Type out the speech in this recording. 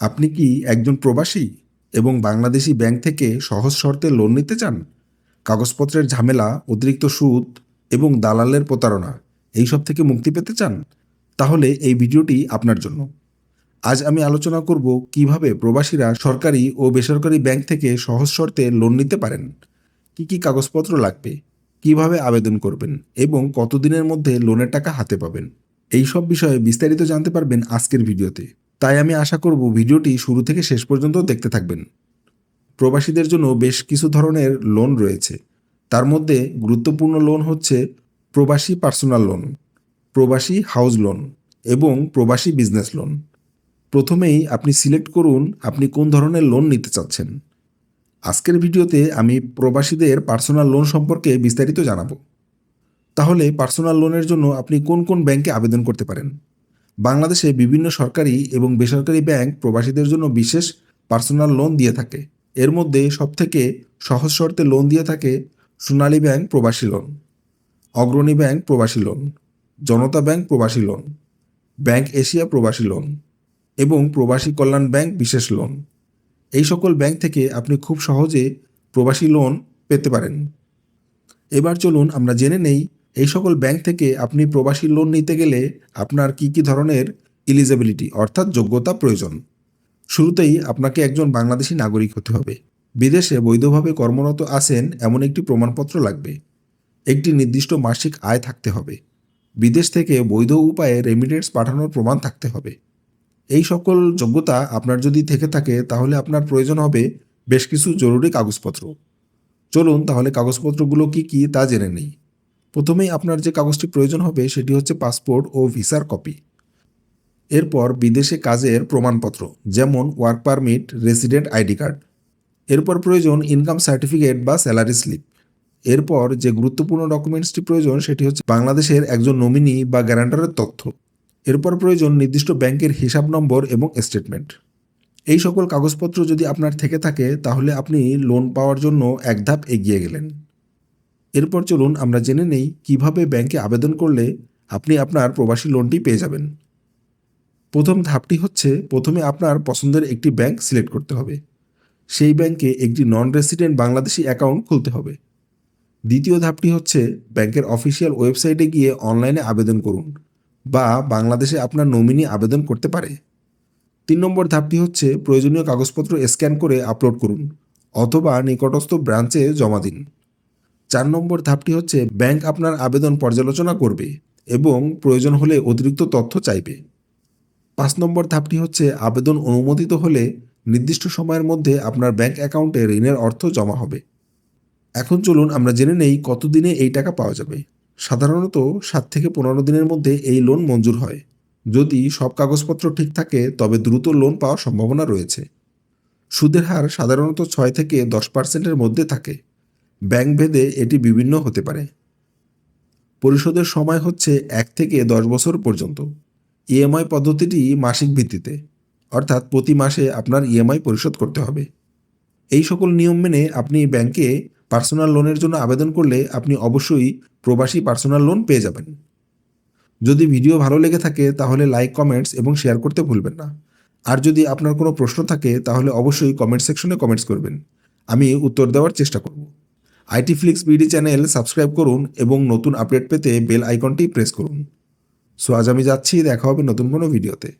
আপনি কি একজন প্রবাসী এবং বাংলাদেশি ব্যাংক থেকে সহজ শর্তে লোন নিতে চান? কাগজপত্রের ঝামেলা, অতিরিক্ত সুদ এবং দালালের প্রতারণা এইসব থেকে মুক্তি পেতে চান? তাহলে এই ভিডিওটি আপনার জন্য। আজ আমি আলোচনা করব কীভাবে প্রবাসীরা সরকারি ও বেসরকারি ব্যাংক থেকে সহজ শর্তে লোন নিতে পারেন, কি কি কাগজপত্র লাগবে, কীভাবে আবেদন করবেন এবং কতদিনের মধ্যে লোনের টাকা হাতে পাবেন, এই সব বিষয়ে বিস্তারিত জানতে পারবেন আজকের ভিডিওতে। তাই আমি আশা করব ভিডিওটি শুরু থেকে শেষ পর্যন্ত দেখতে থাকবেন। প্রবাসীদের জন্য বেশ কিছু ধরনের লোন রয়েছে। তার মধ্যে গুরুত্বপূর্ণ লোন হচ্ছে প্রবাসী পার্সোনাল লোন প্রবাসী হাউস লোন এবং প্রবাসী বিজনেস লোন প্রথমেই আপনি সিলেক্ট করুন আপনি কোন ধরনের লোন নিতে চাচ্ছেন। আজকের ভিডিওতে আমি প্রবাসীদের পার্সোনাল লোন সম্পর্কে বিস্তারিত জানাব। তাহলে পার্সোনাল লোনের জন্য আপনি কোন কোন ব্যাংকে আবেদন করতে পারেন? বাংলাদেশে বিভিন্ন সরকারি এবং বেসরকারি ব্যাংক প্রবাসীদের জন্য বিশেষ পার্সোনাল লোন দিয়ে থাকে। এর মধ্যে সবথেকে সহজ শর্তে লোন দিয়ে থাকে সোনালী ব্যাংক প্রবাসী লোন, অগ্রণী ব্যাংক প্রবাসী লোন, জনতা ব্যাংক প্রবাসী লোন, ব্যাংক এশিয়া প্রবাসী লোন এবং প্রবাসী কল্যাণ ব্যাংক বিশেষ লোন। এই সকল ব্যাংক থেকে আপনি খুব সহজে প্রবাসী লোন পেতে পারেন। এবার চলুন আমরা জেনে নেই এই সকল ব্যাংক থেকে আপনি প্রবাসী লোন নিতে গেলে আপনার কি কি ধরনের ইলিজিবিলিটি অর্থাৎ যোগ্যতা প্রয়োজন? শুরুতেই আপনাকে একজন বাংলাদেশি নাগরিক হতে হবে। বিদেশে বৈধভাবে কর্মরত আছেন এমন একটি প্রমাণপত্র লাগবে। একটি নির্দিষ্ট মাসিক আয় থাকতে হবে। বিদেশ থেকে বৈধ উপায়ে রেমিটেন্স পাঠানোর প্রমাণ থাকতে হবে। এই সকল যোগ্যতা আপনার যদি থেকে থাকে, তাহলে আপনার প্রয়োজন হবে বেশ কিছু জরুরি কাগজপত্র। চলুন তাহলে কাগজপত্রগুলো কি কি তা জেনে নেই। প্রথমেই আপনার যে কাগজটি প্রয়োজন হবে সেটি হচ্ছে পাসপোর্ট ও ভিসার কপি। এরপর বিদেশে কাজের প্রমাণপত্র, যেমন work permit, resident ID card. এরপর প্রয়োজন ইনকাম সার্টিফিকেট বা স্যালারি স্লিপ। এরপর যে গুরুত্বপূর্ণ ডকুমেন্টসটি প্রয়োজন সেটি হচ্ছে বাংলাদেশের একজন নমিনি বা গ্যারান্টারের তথ্য। এরপর প্রয়োজন নির্দিষ্ট ব্যাংকের হিসাব নম্বর এবং স্টেটমেন্ট এই সকল কাগজপত্র যদি আপনার থেকে থাকে, তাহলে আপনি লোন পাওয়ার জন্য এক ধাপ এগিয়ে গেলেন। এরপর চলুন আমরা জেনে নেই কীভাবে ব্যাংকে আবেদন করলে আপনি আপনার প্রবাসী লোনটি পেয়ে যাবেন। প্রথম ধাপটি হচ্ছে প্রথমে আপনার পছন্দের একটি ব্যাংক সিলেক্ট করতে হবে। সেই ব্যাংকে একটি নন রেসিডেন্ট বাংলাদেশি অ্যাকাউন্ট খুলতে হবে। দ্বিতীয় ধাপটি হচ্ছে ব্যাংকের অফিসিয়াল ওয়েবসাইটে গিয়ে অনলাইনে আবেদন করুন বা বাংলাদেশে আপনার নমিনি আবেদন করতে পারে। তিন নম্বর ধাপটি হচ্ছে প্রয়োজনীয় কাগজপত্র স্ক্যান করে আপলোড করুন অথবা নিকটস্থ ব্রাঞ্চে জমা দিন। চার নম্বর ধাপটি হচ্ছে ব্যাংক আপনার আবেদন পর্যালোচনা করবে এবং প্রয়োজন হলে অতিরিক্ত তথ্য চাইবে। পাঁচ নম্বর ধাপটি হচ্ছে আবেদন অনুমোদিত হলে নির্দিষ্ট সময়ের মধ্যে আপনার ব্যাংক অ্যাকাউন্টে ঋণের অর্থ জমা হবে। এখন চলুন আমরা জেনে নেই কতদিনে এই টাকা পাওয়া যাবে। সাধারণত সাত থেকে পনেরো দিনের মধ্যে এই লোন মঞ্জুর হয়। যদি সব কাগজপত্র ঠিক থাকে, তবে দ্রুত লোন পাওয়ার সম্ভাবনা রয়েছে। সুদের হার সাধারণত ছয় থেকে দশ পার্সেন্টের মধ্যে থাকে। ব্যাংক ভেদে এটি বিভিন্ন হতে পারে। পরিশোধের সময় হচ্ছে এক থেকে দশ বছর পর্যন্ত। ইএমআই পদ্ধতিটি মাসিক ভিত্তিতে, অর্থাৎ প্রতি মাসে আপনার ইএমআই পরিশোধ করতে হবে। এই সকল নিয়ম মেনে আপনি ব্যাংকে পার্সোনাল লোনের জন্য আবেদন করলে আপনি অবশ্যই প্রবাসী পার্সোনাল লোন পেয়ে যাবেন। যদি ভিডিও ভালো লেগে থাকে তাহলে লাইক, কমেন্টস এবং শেয়ার করতে ভুলবেন না। আর যদি আপনার কোনো প্রশ্ন থাকে তাহলে অবশ্যই কমেন্ট সেকশনে কমেন্টস করবেন। আমি উত্তর দেওয়ার চেষ্টা করব। IT Flix BD channel subscribe করুন এবং নতুন আপডেট পেতে বেল আইকনটি প্রেস করুন। সো আজ আমি যাচ্ছি, দেখা হবে নতুন কোনো ভিডিওতে।